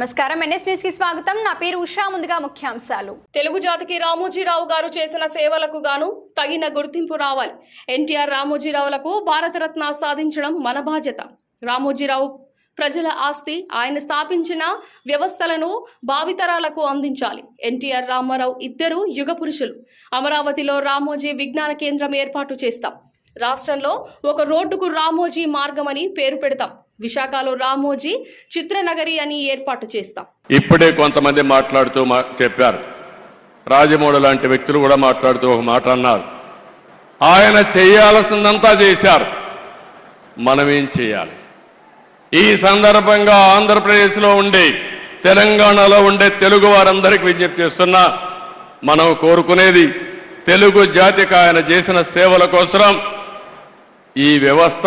నమస్కారం. ఎన్ఎస్ న్యూస్కి స్వాగతం. నా పేరు ఉషా. ముందుగా ముఖ్యాంశాలు. తెలుగు జాతికి రామోజీరావు గారు చేసిన సేవలకు గాను తగిన గుర్తింపు రావాలి. ఎన్టీఆర్ రామోజీరావులకు భారతరత్న సాధించడం మన బాధ్యత. రామోజీరావు ప్రజల ఆస్తి ఆయన స్థాపించిన వ్యవస్థలను భావితరాలకు అందించాలి. ఎన్టీఆర్ రామారావు ఇద్దరు యుగ పురుషులు. అమరావతిలో రామోజీ విజ్ఞాన కేంద్రం ఏర్పాటు చేస్తాం. రాష్ట్రంలో ఒక రోడ్డుకు రామోజీ మార్గమని పేరు పెడతాం. విశాఖలో రామోజీ చిత్రనగరి అని ఏర్పాటు చేస్తాం. ఇప్పుడే కొంతమంది మాట్లాడుతూ మా చెప్పారు. రాజమౌళి లాంటి వ్యక్తులు కూడా మాట్లాడుతూ ఒక మాట అన్నారు. ఆయన చేయాల్సిందంతా చేశారు. మనమేం చేయాలి? ఈ సందర్భంగా ఆంధ్రప్రదేశ్లో ఉండే తెలంగాణలో ఉండే తెలుగు వారందరికీ విజ్ఞప్తి చేస్తున్నా మనం కోరుకునేది తెలుగు జాతికి ఆయన చేసిన సేవల కోసం ఈ వ్యవస్థ